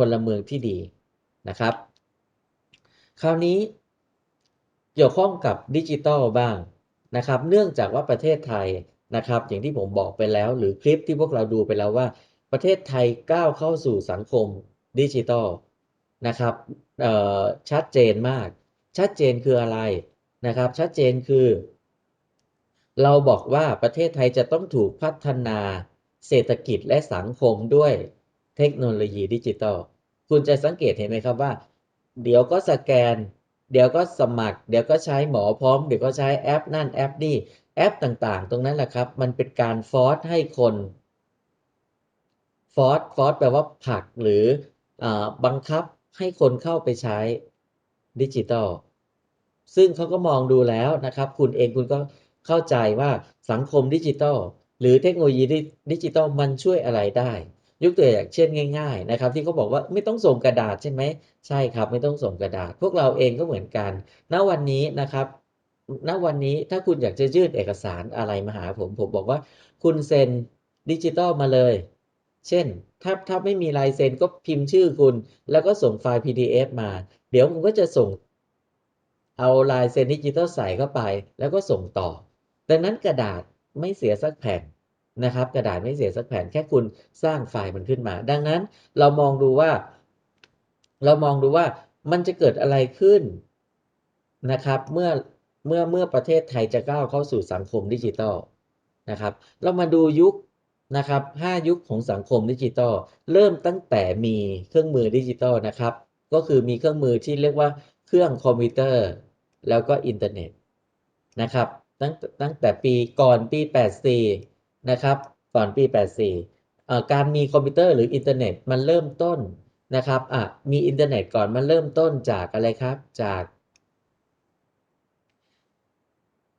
พลเมืองที่ดีนะครับ คราวนี้เกี่ยวข้องกับดิจิทัลบ้างนะครับ เนื่องจากว่าประเทศไทยนะครับ อย่างที่ผมบอกไปแล้ว หรือคลิปที่พวกเราดูไปแล้วว่า ประเทศไทยก้าวเข้าสู่สังคมดิจิทัลนะครับชัดเจนมาก ชัดเจนคืออะไรนะครับ ชัดเจนคือ เราบอกว่าประเทศไทยจะต้องถูกพัฒนาเศรษฐกิจและสังคมด้วยเทคโนโลยีดิจิทัล คุณจะสังเกตเห็นไหมครับว่า เดี๋ยวก็สแกน เดี๋ยวก็สมัคร เดี๋ยวก็ใช้หมอพร้อม เดี๋ยวก็ใช้แอปนั่นแอปนี่แอปต่างๆ ตรงนั้นแหละครับ มันเป็นการฟอร์สให้คนฟอร์สฟอร์สแปลว่าผลักหรืออบังคับให้คนเข้าไปใช้ดิจิทัลซึ่งเขาก็มองดูแล้วนะครับ คุณเองคุณก็เข้าใจว่าสังคมดิจิทัลหรือเทคโนโลยีดิจิทัลมันช่วยอะไรได้ ยกตัวอย่างเช่นง่าย ๆนะครับ ที่เขาบอกว่าไม่ต้องส่งกระดาษใช่ไหมใช่ครับ ไม่ต้องส่งกระดาษ พวกเราเองก็เหมือนกัน ณวันนี้นะครับณวันนี้ถ้าคุณอยากจะยื่นเอกสารอะไรมาหาผม ผมบอกว่า คุณเซ็นดิจิทัลมาเลย เช่น ถ้าถ้าไม่มีลายเซ็นก็พิมพ์ชื่อคุณ แล้วก็ส่งไฟล์ PDF มา เดี๋ยวผมก็จะส่ง เอาลายเซ็นดิจิทัลใส่เข้าไป แล้วก็ส่งต่อ ดังนั้นกระดาษไม่เสียสักแผ่น นะครับ กระดาษไม่เสียสักแผ่นแค่คุณสร้างไฟล์มันขึ้นมา ดังนั้นเรามองดูว่า เรามองดูว่ามันจะเกิดอะไรขึ้นนะครับ เมื่อเมื่อเมื่อประเทศไทยจะก้าวเข้าสู่สังคมดิจิทัลนะครับ เรามาดูยุคนะครับ5ยุคของสังคมดิจิทัลเริ่มตั้งแต่มีเครื่องมือดิจิทัลนะครับ ก็คือมีเครื่องมือที่เรียกว่าเครื่องคอมพิวเตอร์ แล้วก็อินเทอร์เน็ตนะครับตั้งตั้งแต่ปีก่อนปี 84 นะครับ ก่อนปี 84 การมีคอมพิวเตอร์หรืออินเทอร์เน็ตมันเริ่มต้นนะครับอะมีอินเทอร์เน็ตก่อนมันเริ่มต้นจากอะไรครับ จาก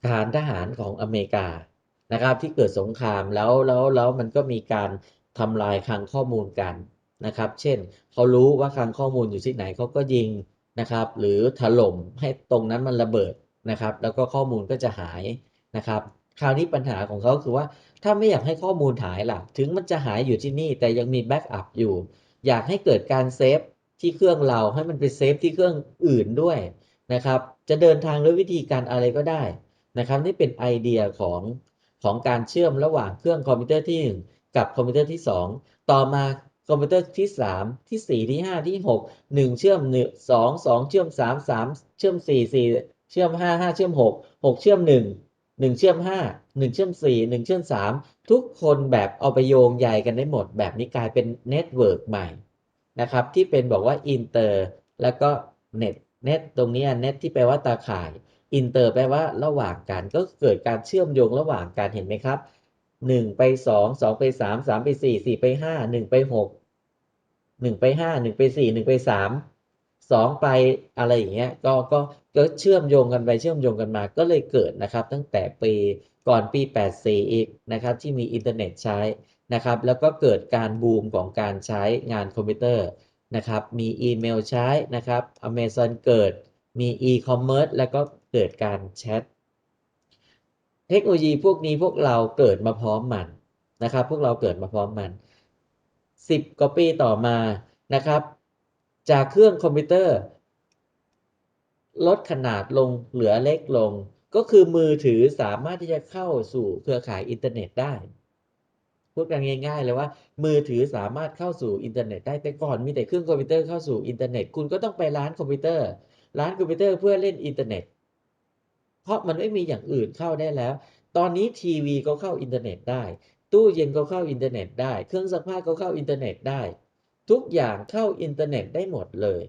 ฐานทหารของอเมริกานะครับ ที่เกิดสงครามแล้วแล้วแล้วมันก็มีการทำลายคลังข้อมูลกันนะครับ เช่นเขารู้ว่าคลังข้อมูลอยู่ที่ไหนเขาก็ยิงนะครับ หรือถล่มให้ตรงนั้นมันระเบิดนะครับ แล้วก็ข้อมูลก็จะหายนะครับ คราวนี้ปัญหาของเขาคือว่าถ้าไม่อยากให้ข้อมูลหายล่ะ ถึงมันจะหายอยู่ที่นี่แต่ยังมีแบ็กอัพอยู่ อยากให้เกิดการเซฟที่เครื่องเราให้มันไปเซฟที่เครื่องอื่นด้วยนะครับ จะเดินทางด้วยวิธีการอะไรก็ได้นะครับ นี่เป็นไอเดียของของการเชื่อมระหว่างเครื่องคอมพิวเตอร์ที่ 1 กับคอมพิวเตอร์ที่ 2 ต่อมาคอมพิวเตอร์ที่ 3 ที่ 4 ที่ 5 ที่ 6 1 เชื่อม 1 2 2 เชื่อม 3 3 เชื่อม 4 4 เชื่อม 5 5 เชื่อม 6 6 เชื่อม 1 1 เชื่อม 5 1 เชื่อม 4 1 เชื่อม 3 ทุกคนแบบเอาไปโยงใยกันได้หมด แบบนี้กลายเป็นเน็ตเวิร์กใหม่นะครับที่เป็นบอกว่าอินเตอร์แล้วก็เน็ตเน็ตตรงนี้เน็ตที่แปลว่าตาข่ายอินเตอร์แปลว่าระหว่างกันก็เกิดการเชื่อมโยงระหว่างกันเห็นไหมครับ 1 ไป 2 2 ไป 3 3 ไป 4 4 ไป 5 1 ไป 6 1 ไป 5 1 ไป 4 1 ไป 3 2ไปอะไรอย่างเงี้ยก็ก็ก็เชื่อมโยงกันไปเชื่อมโยงกันมาก็เลยเกิดนะครับ ตั้งแต่ปีก่อนปี 84 อีกนะครับที่มีอินเทอร์เน็ตใช้นะครับ แล้วก็เกิดการบูมของการใช้งานคอมพิวเตอร์นะครับ มีอีเมลใช้นะครับ Amazon เกิดมี e-commerce แล้วก็เกิดการแชทเทคโนโลยีพวกนี้พวกเราเกิดมาพร้อมมันนะครับ พวกเราเกิดมาพร้อมมัน 10กว่าปีต่อมานะครับ จากเครื่องคอมพิวเตอร์ ลดขนาดลงเหลือเล็กลง ก็คือมือถือสามารถที่จะเข้าสู่เครือข่ายอินเทอร์เน็ตได้พูดกันง่าย ๆ เลยว่า มือถือสามารถเข้าสู่อินเทอร์เน็ตได้แต่ก่อนมีแต่เครื่องคอมพิวเตอร์เข้าสู่อินเทอร์เน็ตคุณก็ต้องไปร้านคอมพิวเตอร์ ร้านคอมพิวเตอร์เพื่อเล่นอินเทอร์เน็ต เพราะมันไม่มีอย่างอื่นเข้าได้แล้ว ตอนนี้ทีวีก็เข้าอินเทอร์เน็ตได้ ตู้เย็นก็เข้าอินเทอร์เน็ตได้ เครื่องซักผ้าก็เข้าอินเทอร์เน็ตได้ ทุกอย่างเข้าอินเทอร์เน็ตได้หมดเลย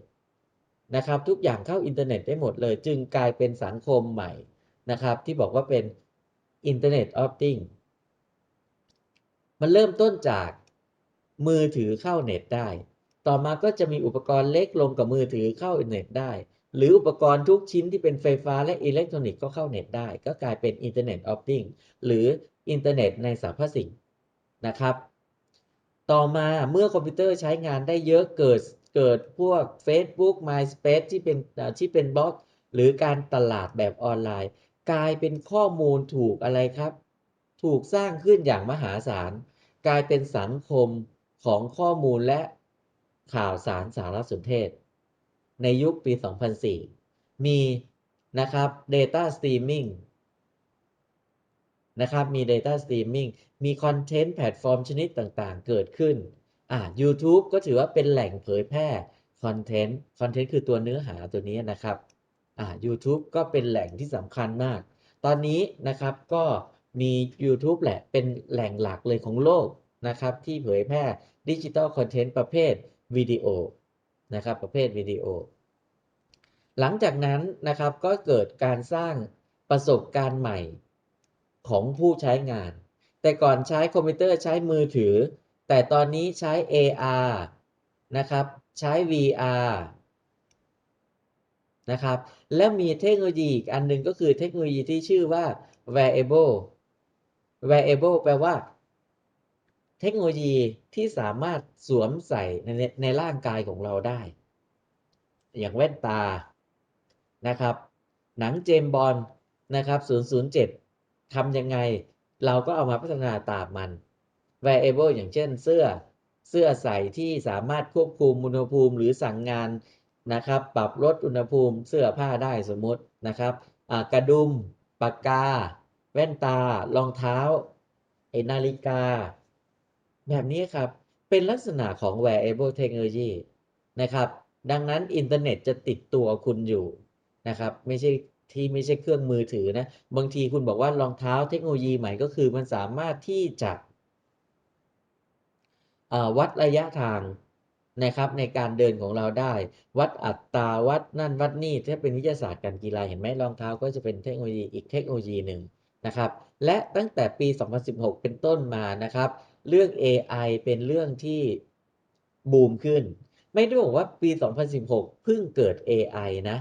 นะครับ ทุกอย่างเข้าอินเทอร์เน็ตได้หมดเลย จึงกลายเป็นสังคมใหม่นะครับ ที่บอกว่าเป็น Internet of Things มันเริ่มต้นจากมือถือเข้าเน็ตได้ ต่อมาก็จะมีอุปกรณ์เล็กลงกับมือถือเข้าเน็ตได้ หรืออุปกรณ์ทุกชิ้นที่เป็นไฟฟ้าและอิเล็กทรอนิกส์ก็เข้าเน็ตได้ ก็กลายเป็น Internet of Things หรืออินเทอร์เน็ตในสรรพสิ่งนะครับ ต่อมาเมื่อคอมพิวเตอร์ใช้งานได้เยอะเกิดเกิดพวก Facebook MySpace ที่เป็นที่เป็นบล็อก หรือการตลาดแบบออนไลน์ กลายเป็นข้อมูลถูกอะไรครับ ถูกสร้างขึ้นอย่างมหาศาล กลายเป็นสังคมของข้อมูลและข่าวสารสารสนเทศ ในยุคปี 2004 มีนะครับ Data Streaming นะครับ มี Data Streaming มีคอนเทนต์แพลตฟอร์มชนิดต่างๆ เกิดขึ้นอ่า YouTube ก็ถือว่าเป็นแหล่งเผยแพร่คอนเทนต์คอนเทนต์คือตัวเนื้อหาตัวนี้นะครับอ่า YouTube ก็เป็นแหล่งที่สำคัญมาก ตอนนี้นะครับก็มี YouTube แหละเป็นแหล่งหลักเลยของโลกนะครับ ที่เผยแพร่ดิจิ t a ลคอนเทนต์ประเภทวิดีโอนะครับประเภทวิดีโอ หลังจากนั้นนะครับก็เกิดการสร้างประสบการณ์ใหม่ ของผู้ใช้งาน แต่ก่อนใช้คอมพิวเตอร์ใช้มือถือ แต่ตอนนี้ใช้ AR นะครับ ใช้ VR นะครับ และมีเทคโนโลยีอีกอันหนึ่งก็คือเทคโนโลยีที่ชื่อว่า wearable wearable แปลว่า เทคโนโลยีที่สามารถสวมใส่ในในร่างกายของเราได้ อย่างแว่นตานะครับ หนังเจมบอลนะครับ 007 ทำยังไงเราก็เอามาพัฒนาตามมัน wearable อย่างเช่นเสื้อเสื้อใส่ที่สามารถควบคุมอุณหภูมิหรือสั่งงานนะครับ ปรับลดอุณหภูมิเสื้อผ้าได้สมมตินะครับกระดุมปากกา แว่นตา รองเท้าไอนาฬิกา แบบนี้ครับ เป็นลักษณะของ wearable technology นะครับ ดังนั้นอินเทอร์เน็ตจะติดตัวคุณอยู่นะครับ ไม่ใช่ ที่ไม่ใช่เครื่องมือถือนะ บางทีคุณบอกว่ารองเท้าเทคโนโลยีใหม่ก็คือมันสามารถที่จะวัดระยะทางนะครับในการเดินของเราได้ วัดอัตราวัดนั่นวัดนี่ถ้าเป็นวิทยาศาสตร์การกีฬาเห็นไหมรองเท้าก็จะเป็นเทคโนโลยีอีกเทคโนโลยีหนึ่งนะครับ และตั้งแต่ปี 2016 เป็นต้นมานะครับ เรื่อง AI เป็นเรื่องที่บูมขึ้น ไม่ได้บอกว่าปี 2016 เพิ่งเกิด AI นะ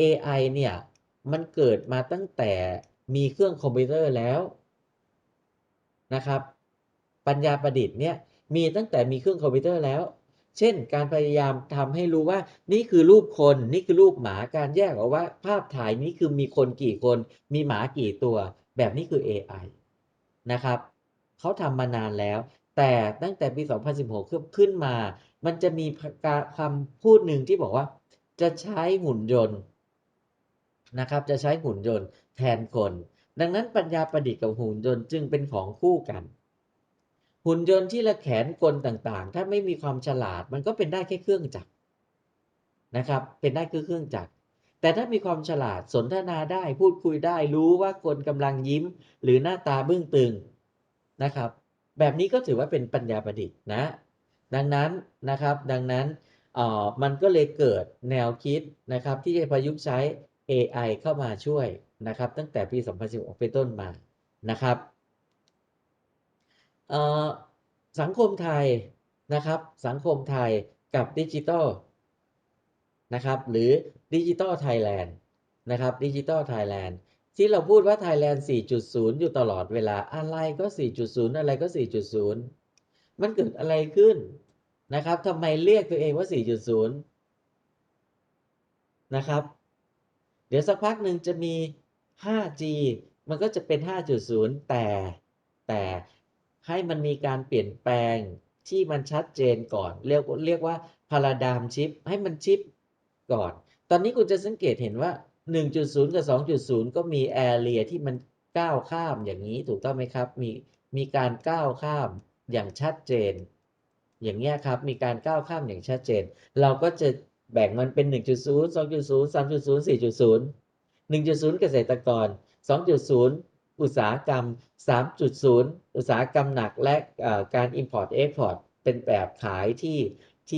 AI เนี่ย มันเกิดมาตั้งแต่มีเครื่องคอมพิวเตอร์แล้วนะครับ ปัญญาประดิษฐ์เนี่ยมีตั้งแต่มีเครื่องคอมพิวเตอร์แล้ว เช่น การพยายามทำให้รู้ว่านี่คือรูปคน นี่คือรูปหมาการแยกออกว่า ภาพถ่ายนี้คือมีคนกี่คน มีหมากี่ตัว แบบนี้คือ AI นะครับเขาทำมานานแล้ว แต่ตั้งแต่ปี 2016 ขึ้นขึ้นมา มันจะมีคำพูดหนึ่งที่บอกว่า จะใช้หุ่นยนต์ นะครับจะใช้หุ่นยนต์แทนคน ดังนั้นปัญญาประดิษฐ์กับหุ่นยนต์จึงเป็นของคู่กัน หุ่นยนต์ที่ละแขนกลต่างๆ ถ้าไม่มีความฉลาดมันก็เป็นได้แค่เครื่องจักรนะครับ เป็นได้คือเครื่องจักร แต่ถ้ามีความฉลาดสนทนาได้พูดคุยได้รู้ว่าคนกำลังยิ้ม หรือหน้าตาเบึ้งตึงนะครับ แบบนี้ก็ถือว่าเป็นปัญญาประดิษฐ์นะ ดังนั้นนะครับดังนั้นออมันก็เลยเกิดแนวคิดนะครับที่จะประยุกต์ใช้ AI เข้ามาช่วยนะครับ ตั้งแต่ปี 2016 เป็นต้นมานะครับสังคมไทยนะครับ สังคมไทยกับดิจิทัลนะครับหรือดิจิทัลไทยแลนด์นะครับดิจิทัลไทยแลนด์ที่เราพูดว่า Thailand 4.0 อยู่ตลอดเวลาอะไรก็ 4.0 อะไรก็ 4.0 มันเกิดอะไรขึ้นนะครับทำไมเรียกตัวเองว่า 4.0 นะครับ เดี๋ยวสักพักหนึ่งจะมี 5G มันก็จะเป็น 5.0 แต่แต่ให้มันมีการเปลี่ยนแปลงที่มันชัดเจนก่อน เรียกเรียกว่าพาราดามชิป ให้มันชิปก่อน ตอนนี้คุณจะสังเกตเห็นว่า 1.0 กับ 2.0 ก็มีแอเรียที่มันก้าวข้ามอย่างนี้ถูกต้องไหมครับ มีมีการก้าวข้ามอย่างชัดเจน อย่างเงี้ยครับ มีการก้าวข้ามอย่างชัดเจน เราก็จะ แบ่งมันเป็น 1.0 2.0 3.0 4.0 1.0 เกษตรกร 2.0 อุตสาหกรรม 3.0 อุตสาหกรรมหนักและการ Import Export เป็นแบบขายที่